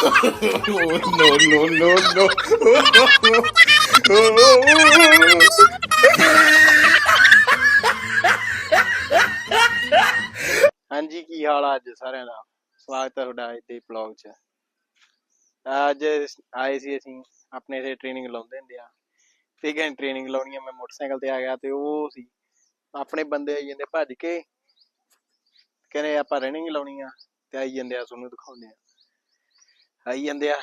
no, no, no, no. ਹਾਂਜੀ ਕੀ ਹਾਲ ਆ ਅੱਜ ਸਾਰਿਆਂ ਦਾ? ਸਵਾਗਤ ਹੈ ਤੁਹਾਡਾ ਅੱਜ ਦੇ ਬਲੌਗ 'ਚ। ਅੱਜ ਆਏ ਸੀ ਅਸੀਂ ਆਪਣੇ ਇਥੇ ਟ੍ਰੇਨਿੰਗ ਲਾਉਂਦੇ ਹੁੰਦੇ ਆ। ਤੇ ਗਏ ਟ੍ਰੇਨਿੰਗ ਲਾਉਣੀ ਆ ਮੈਂ ਮੋਟਰਸਾਈਕਲ ਤੇ ਆ ਗਿਆ ਤੇ ਉਹ ਸੀ। ਆਪਣੇ ਬੰਦੇ ਆਈ ਜਾਂਦੇ ਭੱਜ ਕੇ ਕਹਿੰਦੇ ਆਪਾਂ ਰਨਿੰਗ ਲਾਉਣੀ ਆ ਤੇ ਆਈ ਜਾਂਦੇ ਆ ਤੁਹਾਨੂੰ ਦਿਖਾਉਂਦੇ ਆ। ਆਈ ਜਾਂਦੇ ਆ,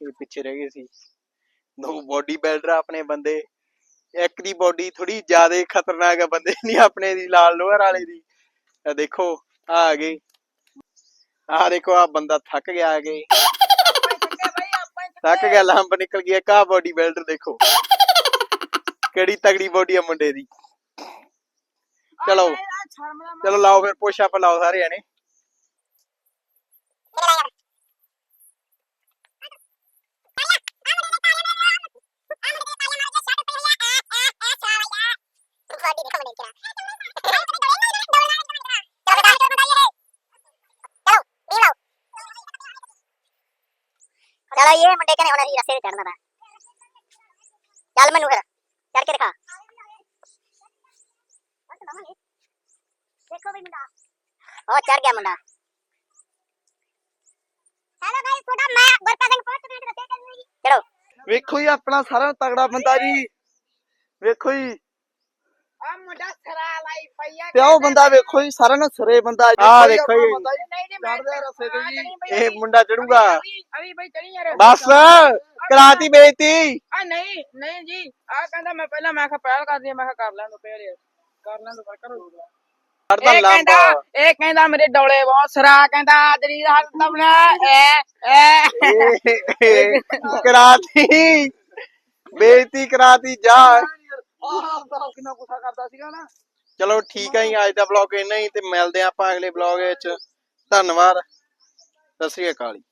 ਇਹ ਪਿੱਛੇ ਰਹਿ ਗਏ ਸੀ। ਦੋ ਬੋਡੀ ਬਿਲਡਰ ਆਪਣੇ ਬੰਦੇ। ਇੱਕ ਦੀ ਬੋਡੀ ਥੋੜੀ ਜ਼ਿਆਦਾ ਖਤਰਨਾਕ ਆ, ਬੰਦੇ ਨਹੀਂ ਆਪਣੇ ਦੀ, ਲਾਲ ਲੋਹਰ ਵਾਲੇ ਦੀ। ਆ ਦੇਖੋ ਆ ਆ ਗਏ। ਆ ਦੇਖੋ ਆ ਬੰਦਾ ਥੱਕ ਗਿਆ ਆ ਗਏ ਥੱਕ ਗਿਆ, ਲੰਬ ਨਿਕਲ ਗਿਆ ਕਾ ਬੋਡੀ ਬਿਲਡਰ ਦੇਖੋ। ਕਿਹੜੀ ਤਗੜੀ ਬੋਡੀ ਆ ਮੁੰਡੇ ਦੀ। ਚਲੋ ਚਲੋ ਲਾਓ ਫਿਰ ਪੁਸ਼ ਅਪ ਲਾਓ ਸਾਰੇ ਜਣੇ। ਚਲੋ ਇਹ ਮੁੰਡੇ ਕਹਿੰਦੇ ਹੁਣ ਅਸੀਂ ਰਸਤੇ ਤੇ ਚੜਨਾ ਵਾ ਚੱਲ ਮੈਨੂੰ ਫਿਰ ਚੜ ਕੇ ਦਿਖਾ ਦੇਖੋ ਵੀ ਮੁੰਡਾ ਉਹ ਚੜ ਗਿਆ ਮੁੰਡਾ ਹੈਲੋ ਗਾਇਸ ਤੁਹਾਡਾ ਮੈਂ ਗੁਰਕਾ ਸਿੰਘ ਪਹੁੰਚ ਮਿੰਟ ਦੱਸੇ ਚੱਲੂ ਜੀ ਚਲੋ ਵੇਖੋ ਜੀ ਆਪਣਾ ਸਾਰਾ ਤਗੜਾ ਬੰਦਾ ਜੀ ਵੇਖੋ ਜੀ ਆ ਮੁੰਡਾ ਸਰਾ ਲਾਈ ਪਈਆ ਤੇ ਉਹ ਬੰਦਾ ਵੇਖੋ ਜੀ ਸਾਰਾ ਨਾ ਸਿਰੇ ਬੰਦਾ ਆ ਦੇਖੋ ਜੀ। ਤੇ ਇਹ ਮੁੰਡਾ ਚੜੂਗਾ। ਅਭੀ ਬਈ ਚੜੀ ਯਾਰ ਬਸ ਕਰਾਤੀ ਬੇਇੱਜ਼ਤੀ। ਆ ਨਹੀਂ ਨਹੀਂ ਜੀ ਆ ਕਹਿੰਦਾ ਮੈਂ ਪਹਿਲਾਂ ਮੈਂ ਕਿਹਾ ਪਹਿਲ ਕਰਦੀ ਮੈਂ ਕਿਹਾ ਕਰ ਲੈਣ ਦੋ ਪਹਿਲੇ। ਕਰ ਲੈਣ ਦੋ ਪਰ ਕਰੋ। ਕਰਦਾ ਇਹ ਕਹਿੰਦਾ ਲੰਬਾ ਇਹ ਕਹਿੰਦਾ ਮੇਰੇ ਡੋਲੇ ਬਹੁਤ ਸਰਾ ਕਹਿੰਦਾ ਤੇਰੀ ਹੱਥ ਤਬਲਾ ਐ ਐ। ਕਰਾਤੀ। ਬੇਇੱਜ਼ਤੀ ਕਰਾਤੀ ਜਾ। ਕਿੰਨਾ ਗੁੱਸਾ ਕਰਦਾ ਸੀਗਾ ਨਾ। ਚਲੋ ਠੀਕ ਹੈ ਜੀ, ਅੱਜ ਦਾ ਵਲੌਗ ਇੰਨਾ ਹੀ ਤੇ ਮਿਲਦੇ ਹਾਂ ਆਪਾਂ ਅਗਲੇ ਵਲੌਗ ਵਿੱਚ। ਧੰਨਵਾਦ। ਸਤਿ ਸ੍ਰੀ ਅਕਾਲ ਜੀ।